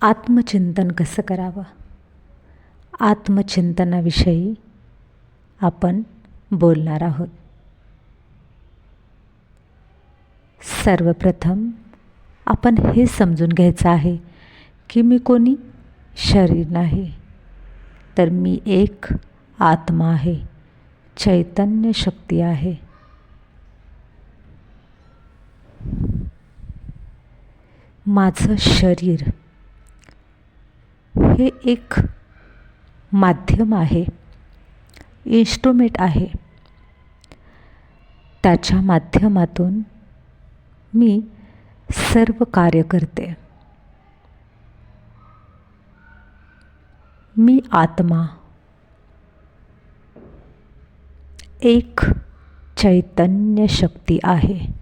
आत्मचिंतन कसं करावं? आत्मचिंतनाविषयी आपण बोलणार आहोत. सर्वप्रथम आपण हे समजून घ्यायचं आहे की मी कोणी? शरीर नाही. तर मी एक आत्मा आहे. चैतन्य शक्ती आहे. माझं शरीर हे एक माध्यम आहे इन्स्ट्रुमेंट आहे. त्याच्या माध्यमातून मी सर्व कार्य करते. मी आत्मा एक चैतन्य शक्ती आहे.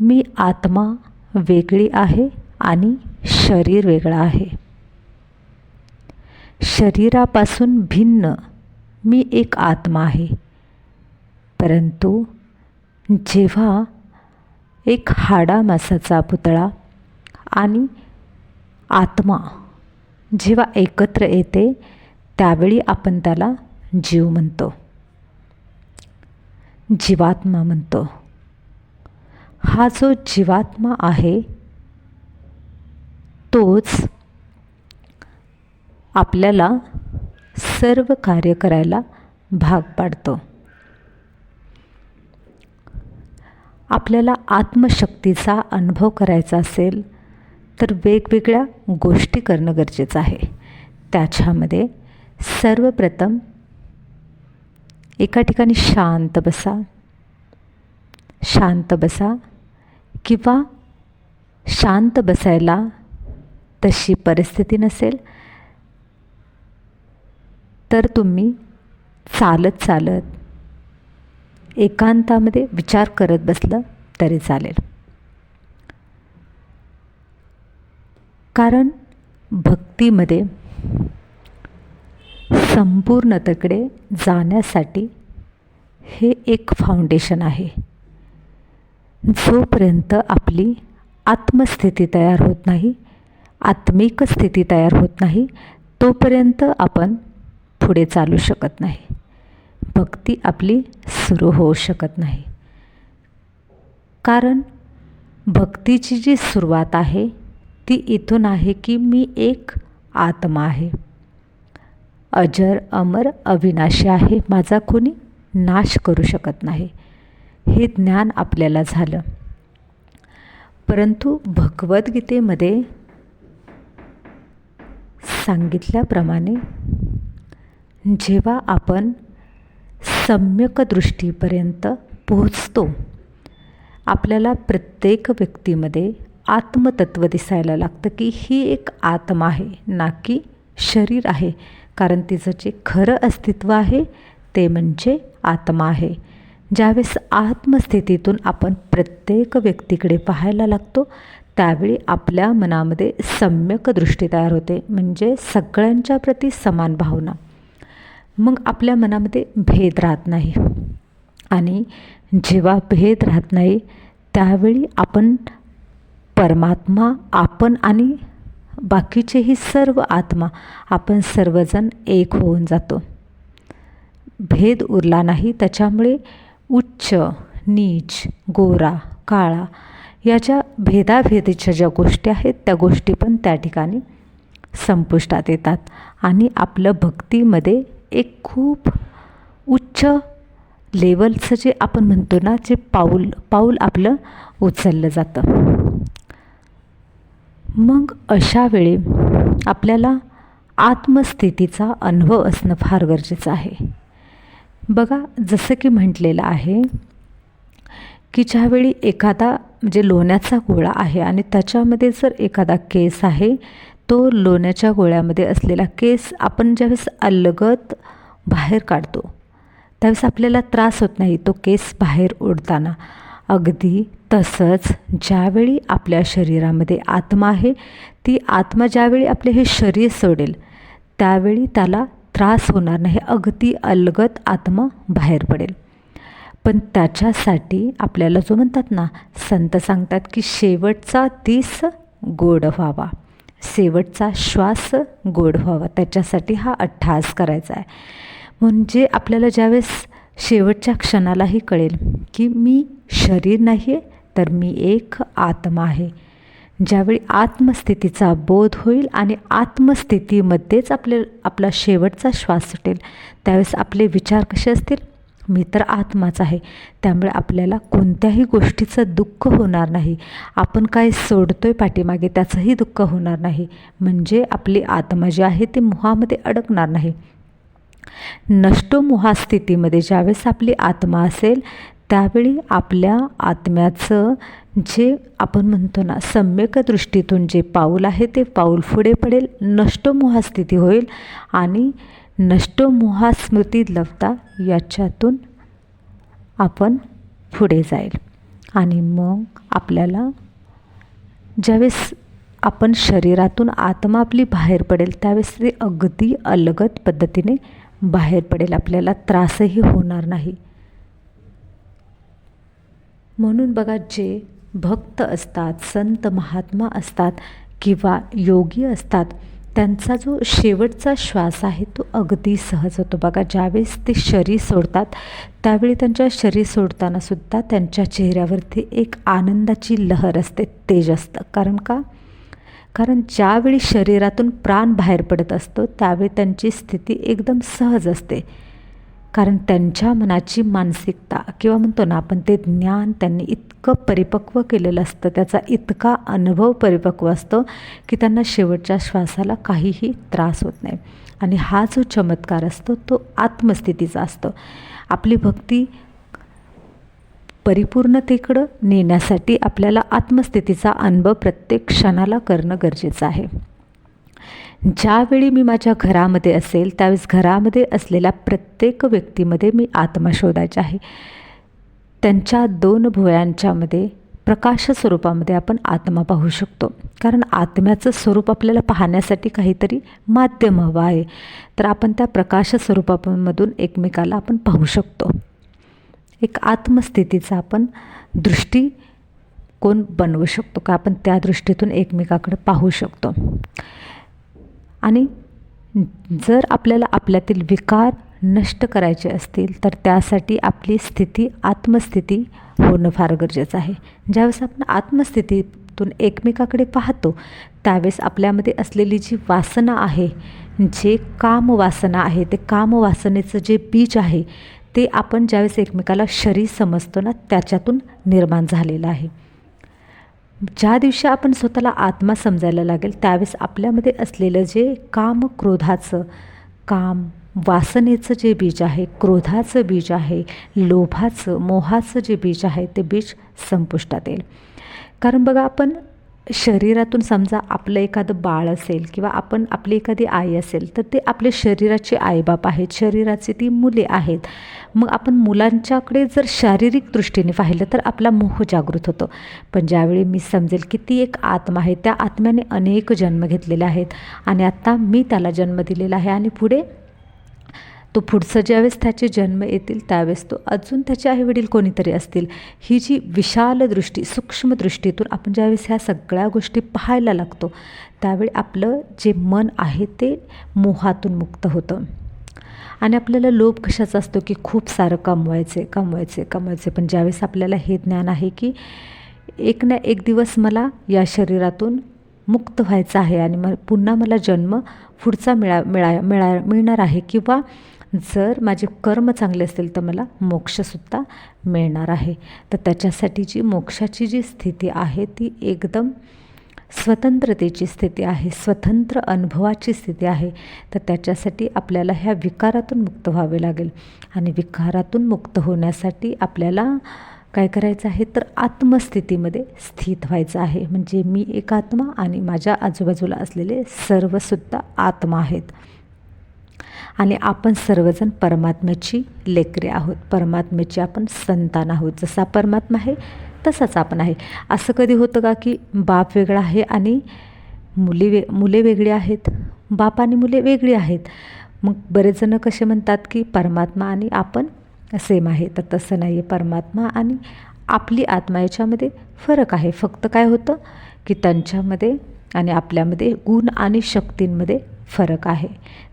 मी आत्मा वेगळी आहे आणि शरीर वेगळं आहे. शरीरापासून भिन्न मी एक आत्मा आहे. परंतु जेव्हा एक हाडामासाचा पुतळा आणि आत्मा जेव्हा एकत्र येते त्यावेळी आपण त्याला जीव म्हणतो. जीवात्मा म्हणतो. हा जो जीवात्मा आहे तोच आपल्याला सर्व कार्य करायला भाग पाडतो. आपल्याला आत्मशक्तीचा अनुभव करायचा असेल तर वेगवेगळ्या गोष्टी करणं गरजेचं आहे. त्याच्यामध्ये सर्वप्रथम एका ठिकाणी शांत बसा. शांत बसा. किंवा शांत बसायला तशी परिस्थिती नसेल तर तुम्ही चालत चालत एकांतामध्ये विचार करत बसलं तरी चालेल. कारण भक्तीमध्ये संपूर्णतेकडे जाण्यासाठी हे एक फाउंडेशन आहे. जोपर्यंत आपली आत्मस्थिती तयार होत नाही आत्मिक स्थिती तयार होत नाही तोपर्यंत आपण पुढे चालू शकत नाही. भक्ती आपली सुरू होऊ शकत नाही. कारण भक्तीची जी सुरुवात आहे ती इथून आहे की मी एक आत्मा आहे. अजर अमर अविनाशी आहे माझा कोणी नाश करू शकत नाही. हे ज्ञान आपल्याला झालं. परंतु भगवद्गीतेमध्ये सांगितल्याप्रमाणे जेव्हा आपण सम्यक दृष्टीपर्यंत पोहोचतो आपल्याला प्रत्येक व्यक्तीमध्ये आत्मतत्व दिसायला लागतं की ही एक आत्मा आहे ना की शरीर आहे. कारण तिचं जे खरं अस्तित्व आहे ते म्हणजे आत्मा आहे. ज्यावेळेस आत्मस्थितीतून आपण प्रत्येक व्यक्तीकडे पाहायला लागतो त्यावेळी आपल्या मनामध्ये सम्यक दृष्टी तयार होते म्हणजे सगळ्यांच्या प्रती समान भावना. मग आपल्या मनामध्ये भेद राहत नाही. आणि जेव्हा भेद राहत नाही त्यावेळी आपण परमात्मा आपण आणि बाकीचेही सर्व आत्मा आपण सर्वजण एक होऊन जातो. भेद उरला नाही त्याच्यामुळे उच्च नीच गोरा काळा या ज्या भेदाभेदीच्या ज्या गोष्टी आहेत त्या गोष्टी पण त्या ठिकाणी संपुष्टात येतात. आणि आपलं भक्तीमध्ये एक खूप उच्च लेवलचं जे आपण म्हणतो ना जे पाऊल पाऊल आपलं उचललं जातं. मग अशा वेळी आपल्याला आत्मस्थितीचा अनुभव असणं फार गरजेचं आहे. बघा जसं की म्हटलेलं आहे की ज्यावेळी एखादा म्हणजे लोण्याचा गोळा आहे आणि त्याच्यामध्ये जर एखादा केस आहे तो लोण्याच्या गोळ्यामध्ये असलेला केस आपण ज्यावेळेस अलगत बाहेर काढतो त्यावेळेस आपल्याला त्रास होत नाही तो केस बाहेर उडताना अगदी तसंच ज्यावेळी आपल्या शरीरामध्ये आत्मा आहे ती आत्मा ज्यावेळी आपले हे शरीर सोडेल त्यावेळी त्याला त्रास होणार नाही अगदी अलगत आत्मा बाहेर पडेल. पण त्याच्यासाठी आपल्याला जो म्हणतात ना संत सांगतात की शेवटचा दिस गोड व्हावा. शेवटचा श्वास गोड व्हावा. त्याच्यासाठी हा अठ्ठास करायचा आहे. म्हणजे आपल्याला ज्यावेळेस शेवटच्या क्षणालाही कळेल की मी शरीर नाही आहे तर मी एक आत्मा आहे. ज्यावेळी आत्मस्थितीचा बोध होईल आणि आत्मस्थितीमध्येच आपले आपला शेवटचा श्वास सुटेल त्यावेळेस आपले विचार कसे असतील? मी तर आत्माच आहे. त्यामुळे आपल्याला कोणत्याही गोष्टीचं दुःख होणार नाही. आपण काय सोडतोय पाठीमागे त्याचंही दुःख होणार नाही. म्हणजे आपली आत्मा जी आहे ती मोहामध्ये अडकणार नाही. नष्टो मुहास्थितीमध्ये ज्यावेळेस आपली आत्मा असेल त्यावेळी आपल्या आत्म्याचं जे आपण म्हणतो ना सम्यक दृष्टीतून जे पाऊल आहे ते पाऊल पुढे पडेल नष्टमोहा स्थिती होईल आणि नष्टमोहा स्मृती लवता याच्यातून आपण पुढे जाईल. आणि मग आपल्याला ज्यावेळेस आपण शरीरातून आत्मा आपली बाहेर पडेल त्यावेळेस ते अगदी अलगद पद्धतीने बाहेर पडेल. आपल्याला त्रासही होणार नाही. म्हणून बघा जे भक्त असतात संत महात्मा असतात किंवा योगी असतात त्यांचा जो शेवटचा श्वास आहे तो अगदी सहज होतो. बघा ज्यावेळेस ते शरीर सोडतात त्यावेळी त्यांच्या शरीर सोडतानासुद्धा त्यांच्या चेहऱ्यावरती एक आनंदाची लहर असते तेज असतं. कारण का? कारण ज्यावेळी शरीरातून प्राण बाहेर पडत असतो त्यावेळी त्यांची स्थिती एकदम सहज असते. कारण त्यांच्या मनाची मानसिकता किंवा म्हणतो ना आपण ते ज्ञान त्यांनी इतकं परिपक्व केलेलं असतं त्याचा इतका अनुभव परिपक्व असतो की त्यांना शेवटच्या श्वासाला काहीही त्रास होत नाही. आणि हा जो चमत्कार असतो तो आत्मस्थितीचा असतो. आपली भक्ती परिपूर्णतेकडं नेण्यासाठी आपल्याला आत्मस्थितीचा अनुभव प्रत्येक क्षणाला करणं गरजेचं आहे. ज्यावेळी मी माझ्या घरामध्ये असेल त्यावेळेस घरामध्ये असलेल्या प्रत्येक व्यक्तीमध्ये मी आत्मा शोधायचा आहे. त्यांच्या दोन भुयांच्यामध्ये प्रकाश स्वरूपामध्ये आपण आत्मा पाहू शकतो. कारण आत्म्याचं स्वरूप आपल्याला पाहण्यासाठी काहीतरी माध्यम हवं आहे. तर आपण त्या प्रकाश स्वरूपामधून एकमेकाला आपण पाहू शकतो. एक आत्मस्थितीचा आपण दृष्टी कोण बनवू शकतो का? आपण त्या दृष्टीतून एकमेकाकडे पाहू शकतो. आणि जर आपल्याला आपल्यातील विकार नष्ट करायचे असतील तर त्यासाठी आपली स्थिती आत्मस्थिती होणं फार गरजेचं आहे. ज्यावेळेस आपण आत्मस्थितीतून एकमेकाकडे पाहतो त्यावेळेस आपल्यामध्ये असलेली जी वासना आहे जे काम वासना आहे ते काम वासनेचं जे बीज आहे ते आपण ज्यावेळेस एकमेकाला शरीर समजतो ना त्याच्यातून निर्माण झालेलं आहे. ज्या दिवशी आपण स्वतःला आत्मा समजायला लागेल त्यावेळेस आपल्यामध्ये असलेलं जे काम क्रोधाचं काम वासनेचं जे बीज आहे क्रोधाचं बीज आहे लोभाचं मोहाचं जे बीज आहे ते बीज संपुष्टात येईल. कारण बघा आपण शरीरातून समजा आपलं एखादं बाळ असेल किंवा आपण आपली एखादी आई असेल तर ते आपले शरीराचे आईबाप आहेत शरीराचे ती मुले आहेत. मग आपण मुलांच्याकडे जर शारीरिक दृष्टीने पाहिलं तर आपला मोह जागृत होतो. पण ज्यावेळी मी समजेल की ती एक आत्मा आहे त्या आत्म्याने अनेक जन्म घेतलेले आहेत आणि आत्ता मी त्याला जन्म दिलेला आहे आणि पुढे तो पुढचं ज्यावेळेस त्याचे जन्म येतील त्यावेळेस तो अजून त्याचे आईवडील कोणीतरी असतील ही जी विशाल दृष्टी सूक्ष्म दृष्टीतून आपण ज्यावेळेस ह्या सगळ्या गोष्टी पाहायला लागतो त्यावेळी आपलं जे मन आहे ते मोहातून मुक्त होतं. आणि आपल्याला लोभ कशाचा असतो की खूप सारं कमवायचे कमवायचे कमवायचे. पण ज्यावेळेस आपल्याला हे ज्ञान आहे की एक ना एक दिवस मला या शरीरातून मुक्त व्हायचं आहे आणि मग पुन्हा मला जन्म पुढचा मिळा मिळा मिळा मिळणार आहे किंवा जर माझे कर्म चांगले असतील तर मला मोक्षसुद्धा मिळणार आहे. तर त्याच्यासाठी जी मोक्षाची जी स्थिती आहे ती एकदम स्वतंत्रतेची स्थिती आहे स्वतंत्र अनुभवाची स्थिती आहे. तर त्याच्यासाठी आपल्याला ह्या विकारातून मुक्त व्हावे लागेल. आणि विकारातून मुक्त होण्यासाठी आपल्याला काय करायचं आहे? तर आत्मस्थितीमध्ये स्थित व्हायचं आहे. म्हणजे मी एक आत्मा आणि माझ्या आजूबाजूला असलेले सर्वसुद्धा आत्मा आहेत. आणि आपण सर्वजण परमात्म्याची लेकरे आहोत. परमात्म्याची आपण संतान आहोत. जसा परमात्मा आहे तसाच आपण आहे. असं कधी होतं का की बाप वेगळा आहे आणि मुली वे मुले वेगळी आहेत? बाप आणि मुले वेगळी आहेत. मग बरेच जणं कसे म्हणतात की परमात्मा आणि आपण सेम आहे. तर तसं नाही आहे परमात्मा आणि आपली आत्मा याच्यामध्ये फरक आहे. फक्त काय होतं की त्यांच्यामध्ये आणि आपल्यामध्ये गुण आणि शक्तींमध्ये फरक आहे.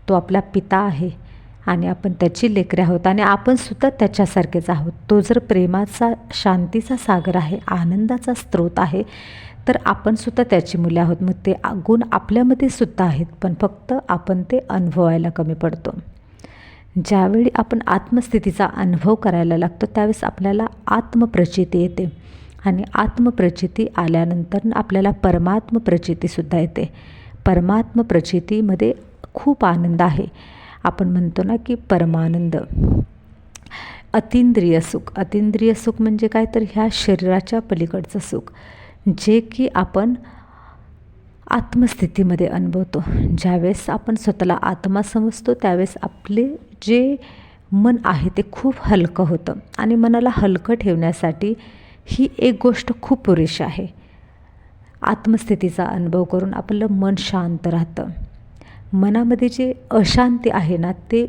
तो आपला पिता आहे आणि आपण त्याची लेकरे आहोत आणि आपण सुद्धा त्याच्यासारखेच आहोत. तो जर प्रेमाचा शांतीचा सागर आहे आनंदाचा स्रोत आहे तर आपण सुद्धा त्याची मुले आहोत. मग ते गुण आपल्यामध्ये सुद्धा आहेत पण फक्त आपण ते अनुभवायला कमी पडतो. ज्यावेळी आपण आत्मस्थितीचा अनुभव करायला लागतो त्यावेळेस आपल्याला आत्मप्रचिती येते. आणि आत्मप्रचिती आल्यानंतर आपल्याला परमात्म प्रचितीसुद्धा येते. परमात्म प्रचितीमध्ये खूप आनंद आहे. आपण म्हणतो ना की परमानंद. अतिंद्रिय सुख. अतिंद्रिय सुख म्हणजे काय? तर ह्या शरीराच्या पलीकडचं सुख. जे की आपण आत्मस्थितीमध्ये अनुभवतो. ज्यावेळेस आपण स्वतःला आत्मा समजतो त्यावेळेस आपले जे मन आहे ते खूप हलकं होतं. आणि मनाला हलकं ठेवण्यासाठी ही एक गोष्ट खूप पुरेशी आहे. आत्मस्थितीचा अनुभव करून आपलं मन शांत राहतं. मनामध्ये जे अशांती आहे ना ते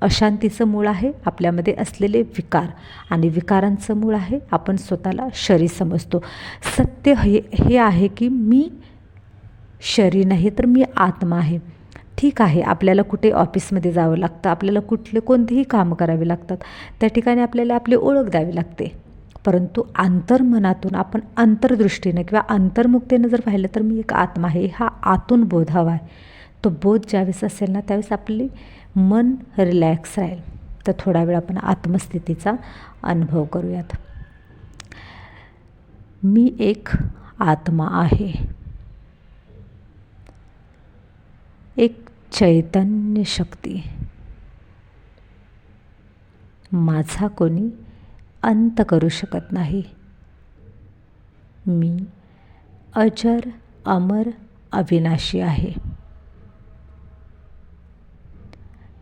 अशांतीचं मूळ आहे आपल्यामध्ये असलेले विकार. आणि विकारांचं मूळ आहे आपण स्वतःला शरीर समजतो. सत्य हे हे आहे की मी शरीर नाही तर मी आत्मा आहे. ठीक आहे आपल्याला कुठे ऑफिसमध्ये जावं लागतं आपल्याला कुठले कोणतेही कामं करावे लागतात त्या ठिकाणी आपल्याला आपली ओळख द्यावी लागते. परंतु अंतर्मनातून आपण अंतर्दृष्टीनं किंवा अंतर्मुक्तीनं जर पाहिलं तर मी एक आत्मा आहे हा आतून बोध हवा आहे. तो बोध ज्यावेळेस असेल ना त्यावेळेस आपली मन रिलॅक्स राहील. तर थोडा वेळ आपण आत्मस्थितीचा अनुभव करूयात. मी एक आत्मा आहे. एक चैतन्य शक्ती. माझा कोणी अंत करू शकत नाही. मी अजर अमर अविनाशी आहे.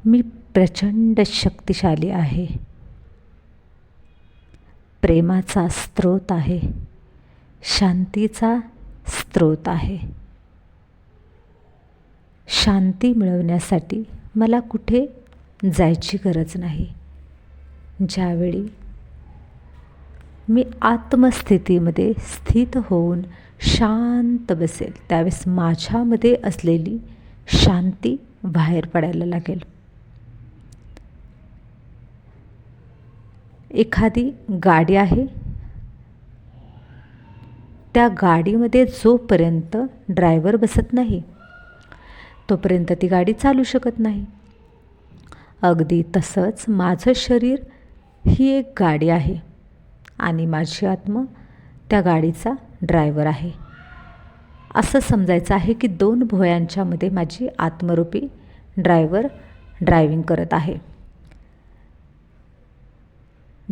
मी प्रचंड शक्तिशाली आहे. प्रेमाचा स्रोत आहे. शांतीचा स्रोत आहे. शांती मिळवण्यासाठी मला कुठे जायची गरज नाही. ज्यावेळी मी आत्मस्थितीमध्ये स्थित होऊन शांत बसेल. त्यावेळेस माझ्यामध्ये असलेली शांती बाहेर पडायला लागेल. एखादी गाडी आहे. त्या गाडीमध्ये जोपर्यंत ड्रायव्हर बसत नाही तोपर्यंत ती गाडी चालू शकत नाही. अगदी तसंच माझं शरीर ही एक गाडी आहे. आणि माझी आत्मा त्या गाडीचा ड्रायव्हर आहे. असं समजायचं आहे की दोन भोयांच्यामध्ये माझी आत्मरूपी ड्रायव्हर ड्रायविंग करत आहे.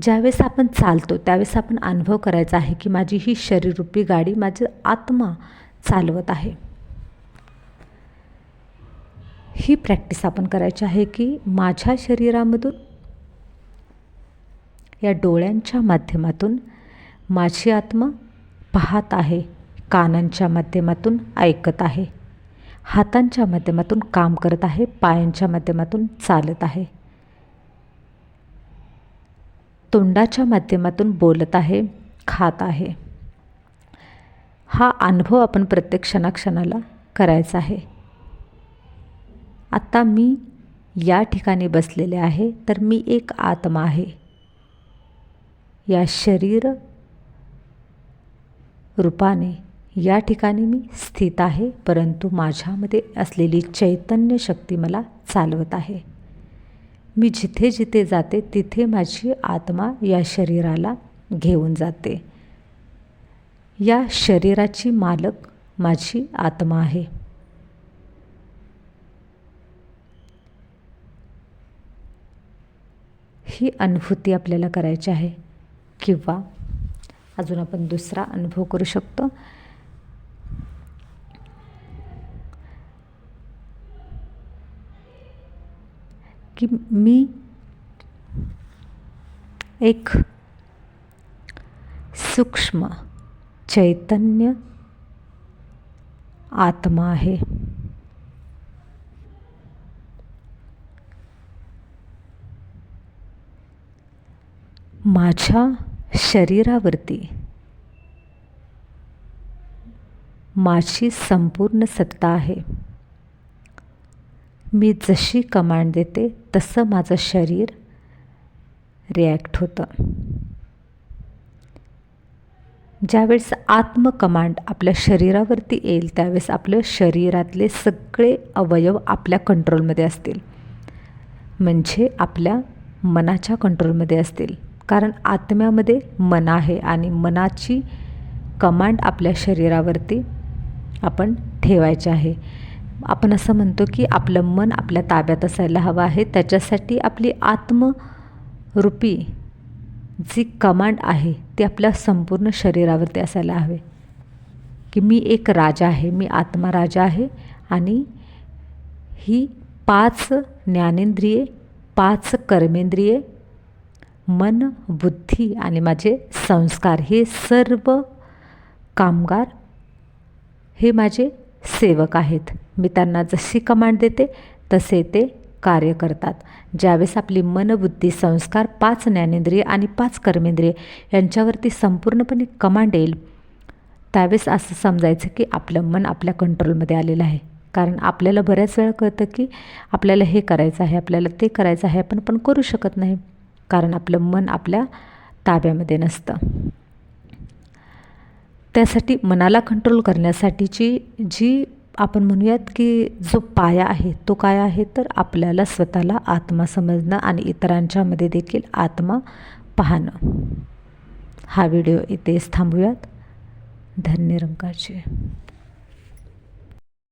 ज्यावेळेस आपण चालतो त्यावेळेस आपण अनुभव करायचा आहे की माझी ही शरीररूपी गाडी माझी आत्मा चालवत आहे. ही प्रॅक्टिस आपण करायची आहे की माझ्या शरीरामधून या डोळ्यांच्या माध्यमातून माझी आत्मा पाहत आहे कानांच्या माध्यमातून ऐकत आहे हातांच्या माध्यमातून काम करत आहे पायांच्या माध्यमातून चालत आहे. तोंडाच्या माध्यमातून बोलत आहे खात आहे. हा अनुभव आपण प्रत्येक क्षणाक्षणाला करायचा आहे. आत्ता मी या ठिकाणी बसलेले आहे तर मी एक आत्मा आहे. या शरीर रूपाने या ठिकाणी मी स्थित आहे परंतु माझ्यामध्ये असलेली चैतन्य शक्ती मला चालवत आहे. मी जिथे जिथे जाते तिथे माझी आत्मा या शरीराला घेऊन जाते. या शरीराची मालक माझी आत्मा आहे. ही अनुभूती आपल्याला करायची आहे. किंवा अजून आपण दुसरा अनुभव करू शकतो. की मी एक सूक्ष्म चैतन्य आत्मा आहे. माझ्या शरीरावरती. माझी संपूर्ण सत्ता आहे. मी जशी कमांड देते तसं माझं शरीर रिॲक्ट होतं. ज्यावेळेस आत्मकमांड आपल्या शरीरावरती येईल त्यावेळेस आपलं शरीरातले सगळे अवयव आपल्या कंट्रोलमध्ये असतील. म्हणजे आपल्या मनाच्या कंट्रोलमध्ये असतील. कारण आत्म्यामध्ये मन आहे आणि मनाची कमांड आपल्या शरीरावरती आपण ठेवायचे आहे. आपण असं म्हणतो की आपलं मन आपल्या ताब्यात असायला हवं आहे. त्याच्यासाठी आपली आत्मरूपी जी कमांड आहे ती आपल्या संपूर्ण शरीरावरती असायला हवे. की मी एक राजा आहे मी आत्मा राजा आहे आणि ही पाच ज्ञानेंद्रिये पाच कर्मेंद्रिये मन बुद्धी आणि माझे संस्कार हे सर्व कामगार हे माझे सेवक आहेत. मी त्यांना जशी कमांड देते तसे ते कार्य करतात. ज्यावेळेस आपली मनबुद्धी संस्कार पाच ज्ञानेंद्रिय आणि पाच कर्मेंद्रिय यांच्यावरती संपूर्णपणे कमांड येईल त्यावेळेस असं समजायचं की आपलं मन आपल्या कंट्रोलमध्ये आलेलं आहे. कारण आपल्याला बऱ्याच वेळा कळतं की आपल्याला हे करायचं आहे आपल्याला ते करायचं आहे आपण पण करू शकत नाही. कारण आपलं मन आपल्या ताब्यामध्ये नसतं. त्यासाठी मनाला कंट्रोल करण्यासाठीची जी आपण म्हणूयात की जो पाया आहे तो काय आहे? तर आपल्याला स्वतःला आत्मा समजणं आणि इतरांच्यामध्ये देखील आत्मा पाहणं. हा व्हिडिओ इथेच थांबूयात. धन्य रंगाचे.